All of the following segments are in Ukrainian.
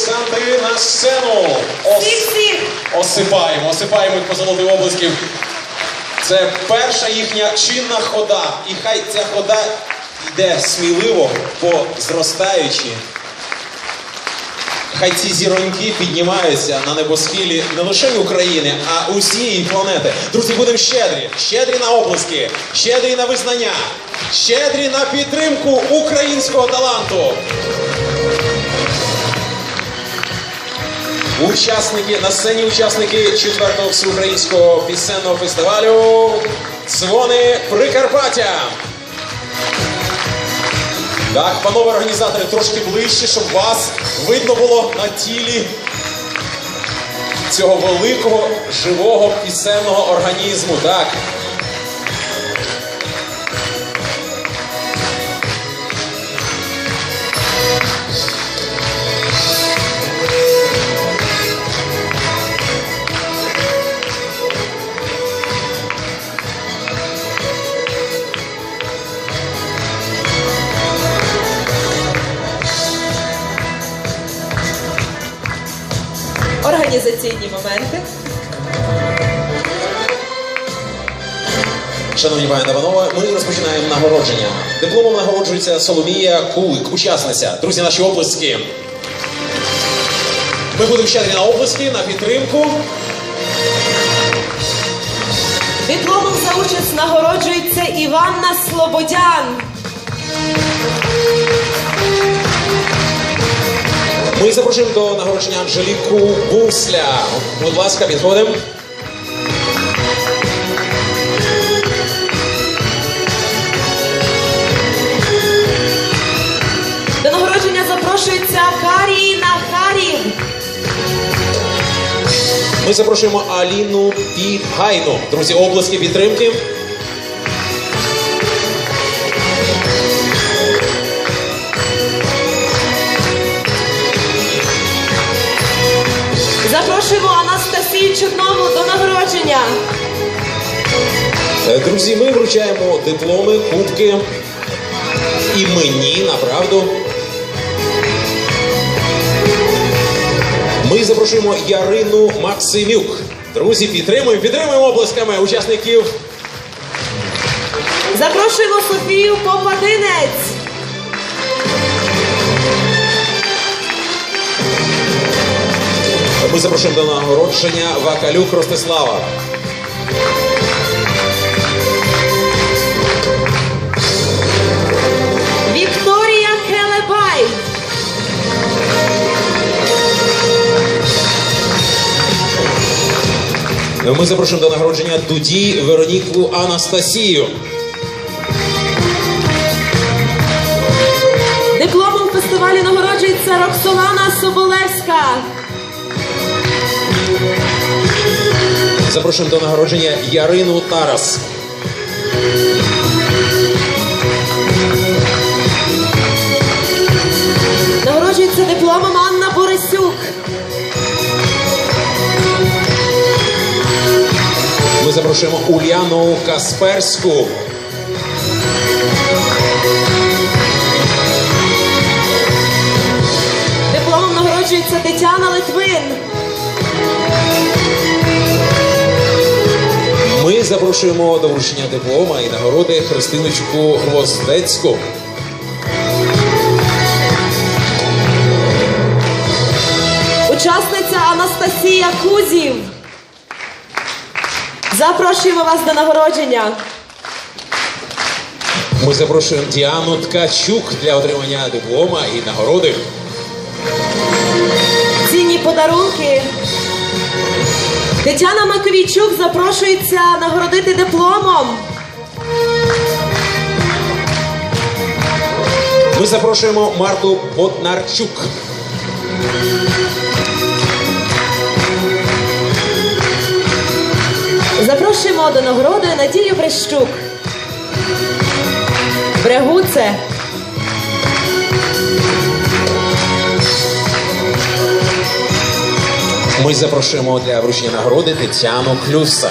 конкурсанти на сцену. Ос-! Осипаємо, осипаємо їх по золотий облисків. Це перша їхня чинна хода. І хай ця хода йде сміливо по зростаючі. Хай ці зіроньки піднімаються на небосхилі не лише України, а усієї планети. Друзі, будемо щедрі. Щедрі на облиски, щедрі на визнання, щедрі на підтримку українського таланту. Учасники на сцені учасники четвертого всеукраїнського пісенного фестивалю Дзвони Прикарпаття. Так, панове організатори, трошки ближче, щоб вас видно було на тілі цього великого живого пісенного організму. Так. Організаційні моменти. Шановні пані та панове, ми розпочинаємо нагородження. Дипломом нагороджується Соломія Кулик, учасниця. Друзі, наші оплески. Ми будемо щедрі на оплески, на підтримку. Дипломом за участь нагороджується Іванна Слободян. Ми запрошуємо до нагородження Анжеліку Бусля. Будь ласка, підходимо. До нагородження запрошується Каріна Харів. Ми запрошуємо Аліну Підгайну. Друзі, оплески підтримки. Чорнову до нагородження. Е, Друзі, ми вручаємо дипломи, кубки імені, направду. Ми запрошуємо Ярину Максимюк. Друзі, підтримуємо, підтримуємо оплесками учасників. Запрошуємо Софію Попадинець. Ми запрошуємо до нагородження Вакалюк Ростислава. Вікторія Келебай. Ми запрошуємо до нагородження Дуді Вероніку Анастасію. Дипломом фестивалю нагороджується Роксолана Соболевська. Запрошуємо до нагородження Ярину Тарас. Нагороджується дипломом Анна Борисюк. Ми запрошуємо Уляну Касперську. Дипломом нагороджується Тетяна Литвин. Ми запрошуємо до вручення диплома і нагороди Христиночку Гвоздецьку. Учасниця Анастасія Кузів. Запрошуємо вас до нагородження. Ми запрошуємо Діану Ткачук для отримання диплома і нагороди. Цінні подарунки. Тетяна Маковійчук запрошується нагородити дипломом. Ми запрошуємо Марту Боднарчук. Запрошуємо до нагороди Надію Брещук. Брегуце. Ми запрошуємо для вручення нагороди Тетяну Клюса.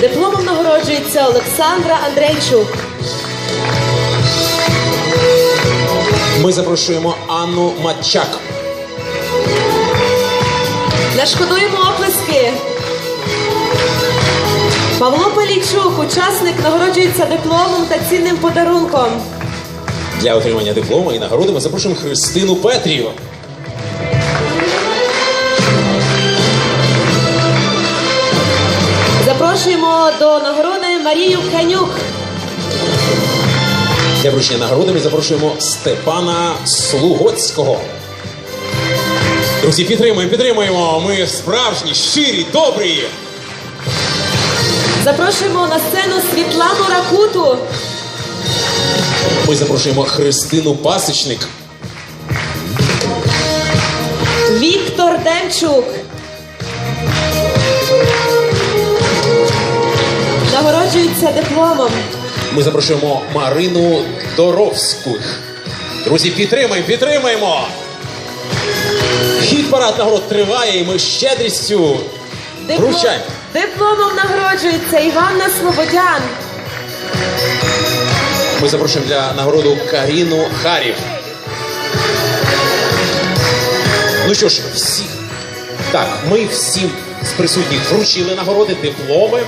Дипломом нагороджується Олександра Андрейчук. Ми запрошуємо Анну Матчак. Не шкодуємо оплески. Павло Палійчук, учасник, нагороджується дипломом та цінним подарунком. Для отримання диплома і нагороди ми запрошуємо Христину Петрів. Запрошуємо до нагороди Марію Канюк. Для вручення нагороди ми запрошуємо Степана Слугоцького. Друзі, підтримуємо, підтримуємо. Ми справжні, щирі, добрі. Запрошуємо на сцену Світлану Ракуту. Ми запрошуємо Христину Пасічник. Віктор Демчук. Нагороджується дипломом. Ми запрошуємо Марину Доровську. Друзі, підтримуємо, підтримуємо. Хід парад нагород триває, і ми щедрістю Диплом- вручаємо. Дипломом нагороджується Іванна Слободян. Ми запрошуємо для нагороду Каріну Харів. Ну що ж, всі. Так, ми всім з присутніх вручили нагороди, дипломи.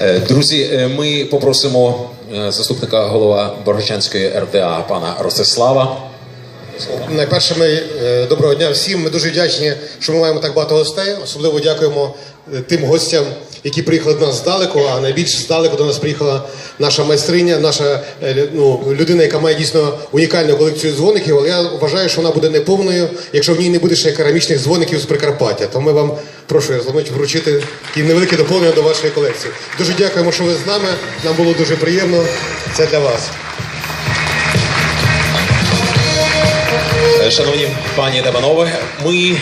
Е, Друзі, е, ми попросимо е, заступника голова Борочанської РДА пана Ростислава. Найперше, ми е, доброго дня всім. Ми дуже вдячні, що ми маємо так багато гостей. Особливо дякуємо е, тим гостям, які приїхали до нас здалеку. А найбільш здалеку до нас приїхала наша майстриня, наша е, ну, людина, яка має дійсно унікальну колекцію дзвоників. Але я вважаю, що вона буде неповною, якщо в ній не буде ще керамічних дзвоників з Прикарпаття. Тому ми вам прошу Зламить вручити такі невелике доповнення до вашої колекції. Дуже дякуємо, що ви з нами. Нам було дуже приємно. Це для вас. Шановні пані та панове, ми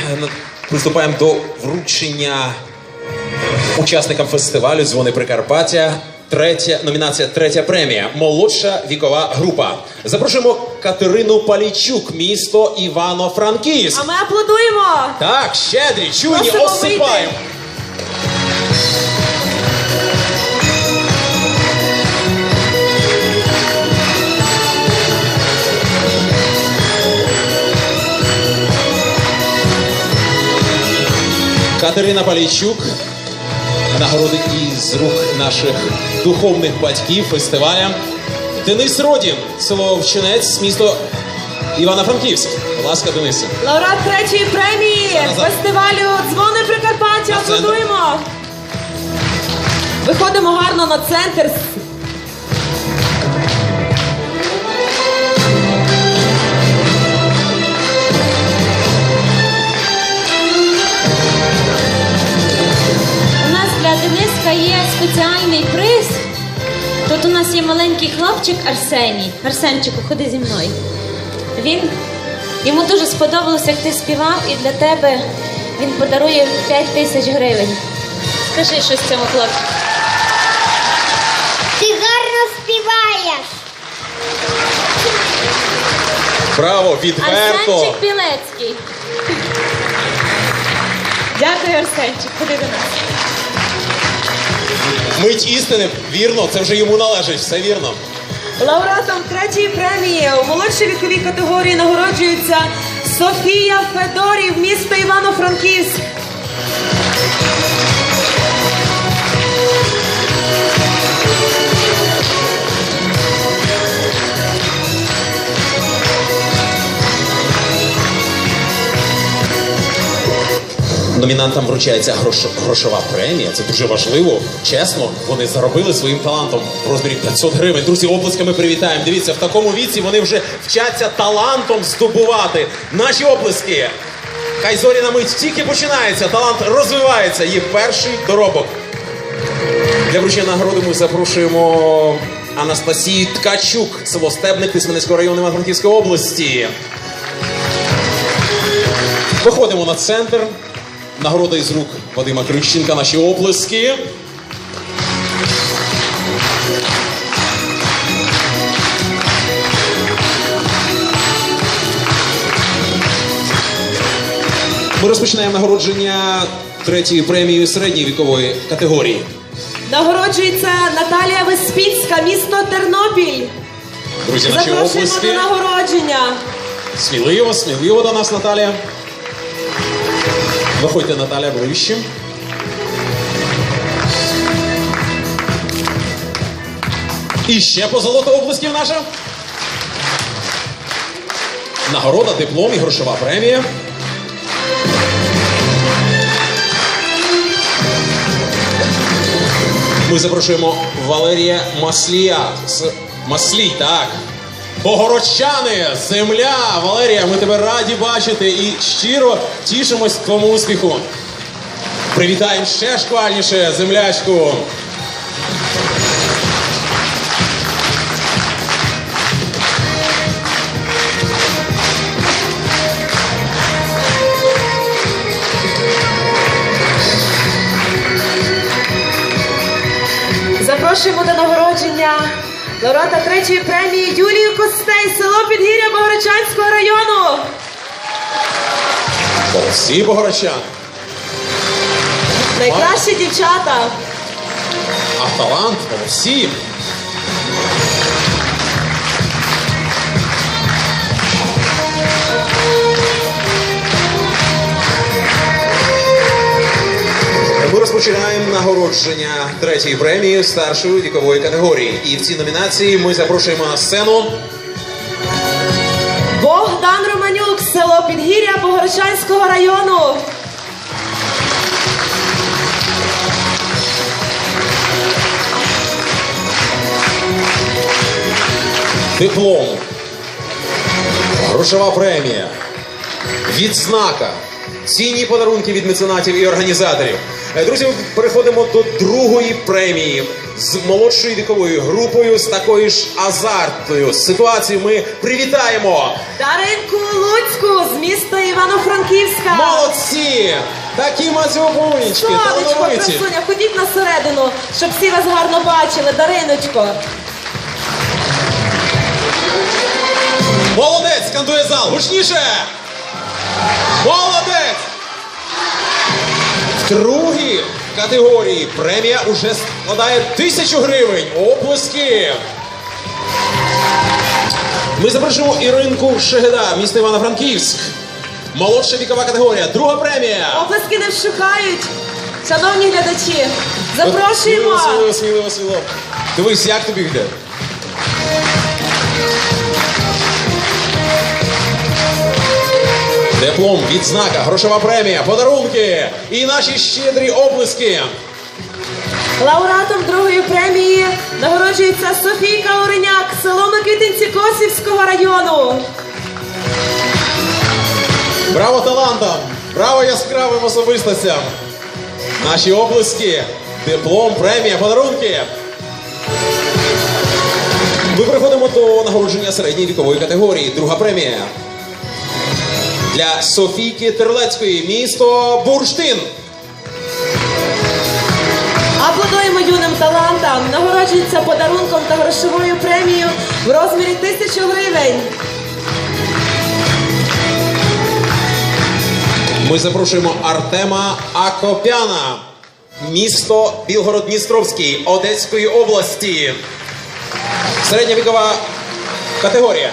приступаємо до вручення учасникам фестивалю Дзвони Прикарпаття. Третя номінація, третя премія. Молодша вікова група. Запрошуємо Катерину Палійчук, місто Івано-Франківськ. А ми аплодуємо. Так, щедрі, чуйні, осипаємо. Катерина Палійчук нагородить із рук наших духовних батьків фестиваля. Денис Родін, село Вчинець, місто Івано-Франківськ. Будь ласка, Денисе. Лауреат третьої премії Назад. фестивалю Дзвони Прикарпаття. Аплодуємо. Виходимо гарно на центр. Є спеціальний приз. Тут у нас є маленький хлопчик Арсеній. Арсенчику, ходи зі мною. Він йому дуже сподобалося, як ти співав, і для тебе він подарує 5 тисяч гривень. Скажи щось цьому хлопчику. Ти гарно співаєш. Браво, відверто. Арсенчик Білецький. Дякую, Арсенчик. Ходи до нас. Мить істини, вірно, це вже йому належить, все вірно. Лауреатом третьої премії у молодшій віковій категорії нагороджується Софія Федорів, місто Івано-Франківськ. Номінантам вручається грош- грошова премія. Це дуже важливо. Чесно, вони заробили своїм талантом в розмірі 500 гривень. Друзі, оплесками привітаємо. Дивіться, в такому віці вони вже вчаться талантом здобувати. Наші оплески. Хай зоряна мить тільки починається. Талант розвивається. Є перший доробок. Для вручення нагороди ми запрошуємо Анастасію Ткачук, село Стебник Тисменецького району Івано-Франківської області. Виходимо на центр. Нагорода із рук Вадима Крищенка, наші оплески. Ми розпочинаємо нагородження третьої премії середньої вікової категорії. Нагороджується Наталія Веспільська, місто Тернопіль. Друзі, наші Запрошуємо до нагородження. Сміливо, сміливо до нас, Наталія. Виходьте, Наталя, ближче. І ще по золото облисків наша. Нагорода, диплом і грошова премія. Ми запрошуємо Валерія Маслія. Маслій, так. Богородчани, земля, Валерія, ми тебе раді бачити і щиро тішимось твоєму успіху. Привітаємо ще шквальніше землячку. Лауреата третьої премії Юлію Костей, село Підгір'я Богорочанського району. Всі богородчани. Найкращі дівчата. А талант всі. Розпочинаємо нагородження третьої премії старшої вікової категорії. І в цій номінації ми запрошуємо на сцену Богдан Романюк, село Підгір'я Богородчанського району. диплом, грошова премія, відзнака, цінні подарунки від меценатів і організаторів. Е, Друзі, ми переходимо до другої премії з молодшою віковою групою, з такою ж азартною ситуацією. Ми привітаємо Даринку Луцьку з міста Івано-Франківська. молодці! Такі мазюбунечки, Сонечко, талановиті. красуня, ходіть на середину, щоб всі вас гарно бачили. Дариночко. Молодець, скандує зал, гучніше! Молодець! В другій категорії премія уже складає тисячу гривень. Оплески! Ми запрошуємо Іринку Шегеда, місто Івано-Франківськ. Молодша вікова категорія, друга премія. Оплески не вщухають. Шановні глядачі, запрошуємо. Сміливо, сміливо, сміливо, сміливо. Дивись, як тобі йде. Диплом, відзнака, грошова премія, подарунки і наші щедрі облиски. Лауреатом другої премії нагороджується Софійка Ореняк, село Микитинці Косівського району. Браво талантам! Браво яскравим особистостям! Наші облиски, диплом, премія, подарунки. Ми переходимо до нагородження середньої вікової категорії. Друга премія. Для Софійки Терлецької, місто Бурштин. Аплодуємо юним талантам. Нагороджується подарунком та грошовою премією в розмірі тисячу гривень. Ми запрошуємо Артема Акопяна, місто Білгород-Дністровський Одеської області. Середня вікова категорія.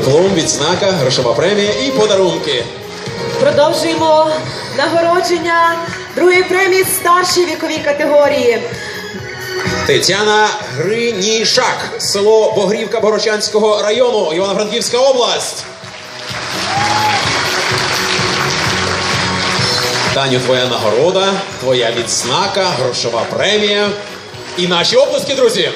Диплом, відзнака, грошова премія і подарунки. Продовжуємо нагородження другої премії старшій віковій категорії. Тетяна Гринішак, село Богрівка Борочанського району, Івано-Франківська область. Таню, твоя нагорода, твоя відзнака, грошова премія. І наші оплески, друзі.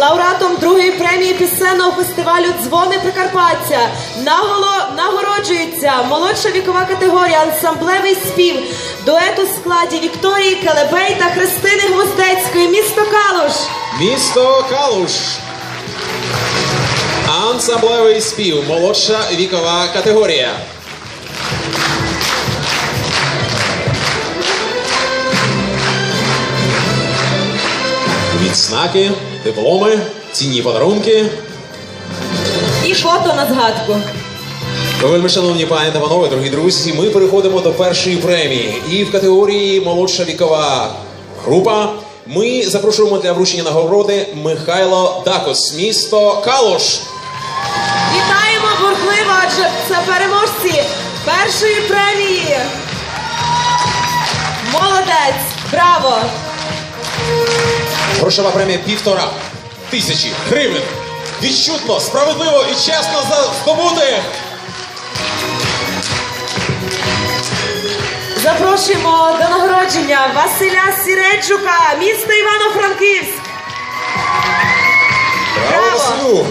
Лауреатом другої премії пісенного фестивалю Дзвони Прикарпаття наголо нагороджується молодша вікова категорія ансамблевий спів дует у складі Вікторії Келебей та Христини Гвоздецької, місто Калуш. Місто Калуш. Ансамблевий спів. Молодша вікова категорія. відзнаки, дипломи, цінні подарунки. І фото на згадку. Вельми шановні пані та панове, дорогі друзі, ми переходимо до першої премії. І в категорії молодша вікова група ми запрошуємо для вручення нагороди Михайло Дакос, місто Калуш. Вітаємо бурхливо, адже це переможці першої премії. Молодець! Браво! Грошова премія півтора тисячі гривень. Відчутно, справедливо і чесно за здобутих. Запрошуємо до нагородження Василя Сіреджука, місто Івано-Франківськ. Браво, Браво! Василю!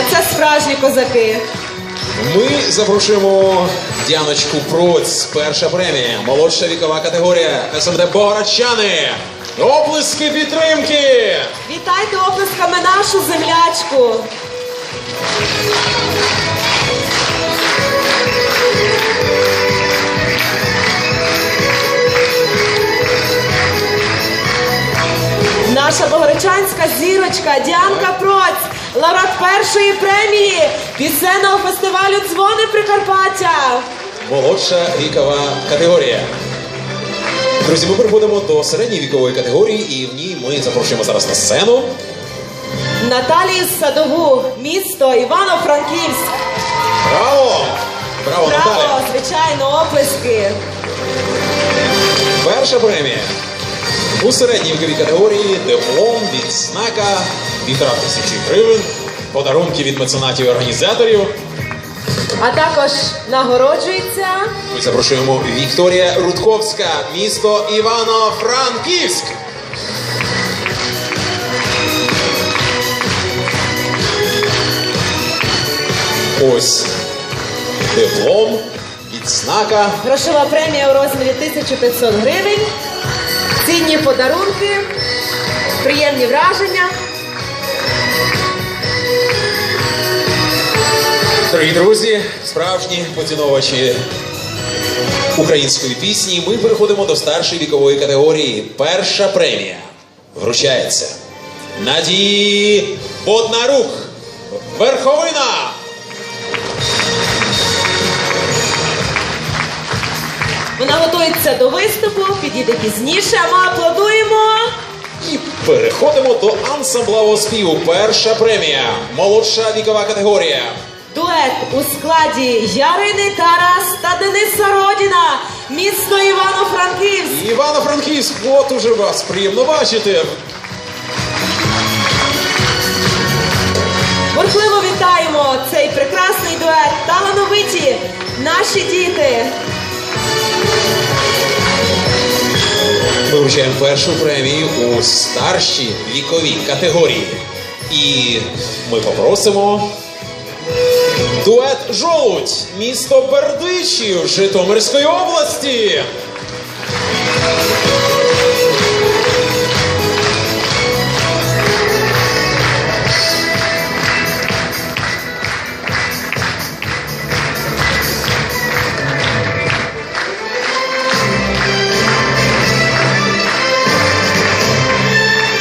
Оце справжні козаки. Ми запрошуємо Діаночку Проць. Перша премія. Молодша вікова категорія СМД Богородчани. Оплески підтримки! Вітайте оплесками нашу землячку. Наша богородчанська зірочка Діанка Проць, лауреат першої премії пісенного фестивалю Дзвони Прикарпаття. Молодша вікова категорія. Друзі, ми переходимо до середньої вікової категорії, і в ній ми запрошуємо зараз на сцену. Наталію Садову, місто Івано-Франківськ. Браво! Браво, Браво, Наталя! звичайно, оплески. Перша премія. У середній віковій категорії диплом, відзнака, півтора тисячі гривень, подарунки від меценатів і організаторів. А також нагороджується Ми запрошуємо Вікторія Рудковська, місто Івано-Франківськ. Ось диплом, відзнака. грошова премія у розмірі 1500 гривень, цінні подарунки, приємні враження. Дорогі друзі, справжні поціновувачі української пісні. Ми переходимо до старшої вікової категорії. Перша премія вручається Надії Боднарук. Верховина. Вона готується до виступу, підійде пізніше, а ми аплодуємо. І переходимо до ансамблевого співу. Перша премія. Молодша вікова категорія. Дует у складі Ярини Тарас та Дениса Родіна, місто Івано-Франківськ. Івано-Франківськ, от уже вас приємно бачити. Бурхливо вітаємо цей прекрасний дует, талановиті наші діти. Ми вручаємо першу премію у старшій віковій категорії. І ми попросимо дует Жолудь, місто Бердичів Житомирської області.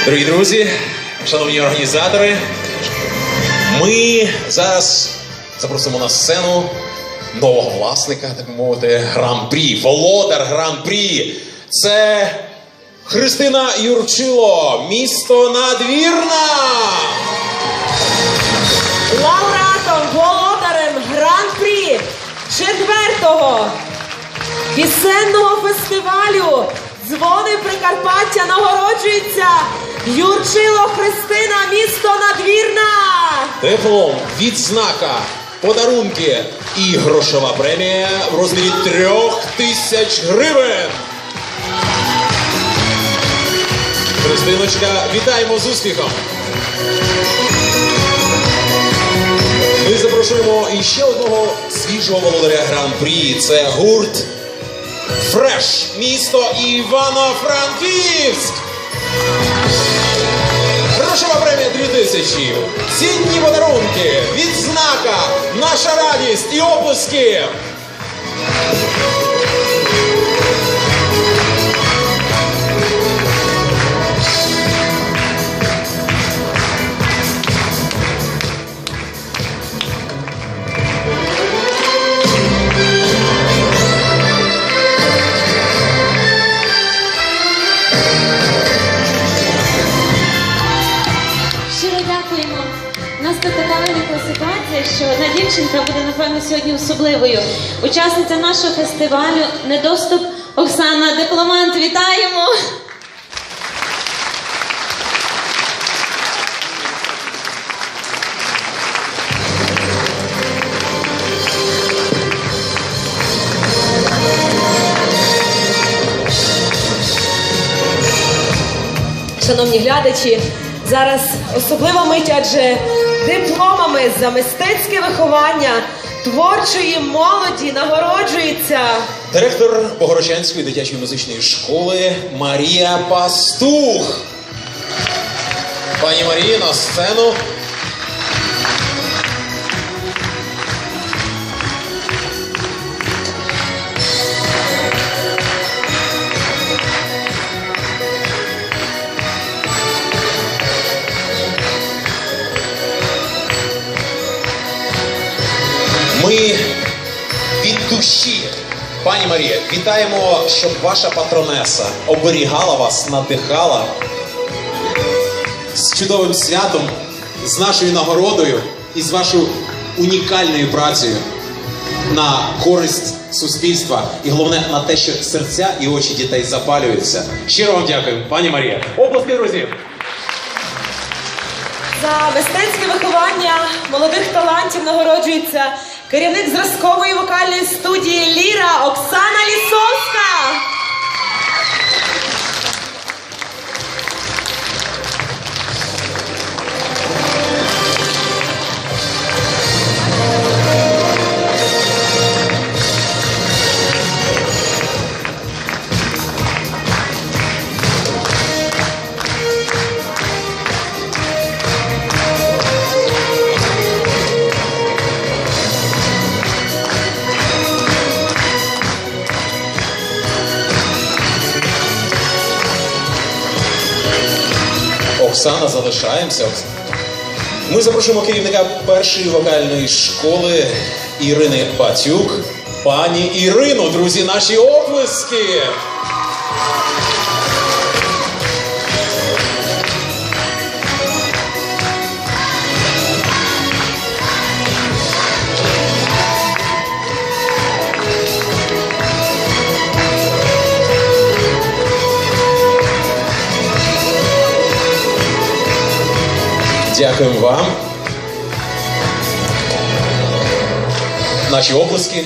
Дорогі друзі, шановні організатори, ми зараз запросимо на сцену нового власника, так би мовити, гран-прі, володар гран-прі. Це Христина Юрчило, місто Надвірна. Лауреатом, володарем гран-прі четвертого пісенного фестивалю Дзвони Прикарпаття нагороджується Юрчило Христина, місто Надвірна. Диплом, відзнака, подарунки і грошова премія в розмірі трьох тисяч гривень. Христиночка, вітаємо з успіхом! Ми запрошуємо іще одного свіжого володаря гран-прі. Це гурт Фреш, місто Івано-Франківськ. Грошова премія 2000. Цінні подарунки, відзнака, наша радість і оплески. що одна дівчинка буде, напевно, сьогодні особливою. Учасниця нашого фестивалю Недоступ Оксана Дипломант. Вітаємо! Шановні глядачі, зараз особлива мить, адже дипломами за мистецьке виховання творчої молоді нагороджується Директор Богородчанської дитячої музичної школи Марія Пастух. Пані Марії, на сцену. Душі, пані Марія, вітаємо, щоб ваша патронеса оберігала вас, надихала з чудовим святом, з нашою нагородою і з вашою унікальною працею на користь суспільства і головне на те, що серця і очі дітей запалюються. Щиро вам дякую, пані Марія. Оплески, друзі! за мистецьке виховання молодих талантів нагороджується керівник зразкової вокальної студії Ліра Оксана Лісовська. Оксана, залишаємося. Ми запрошуємо керівника першої вокальної школи Ірини Батюк. Пані Ірино, друзі, наші оплески! Дякуємо вам. Наші оплески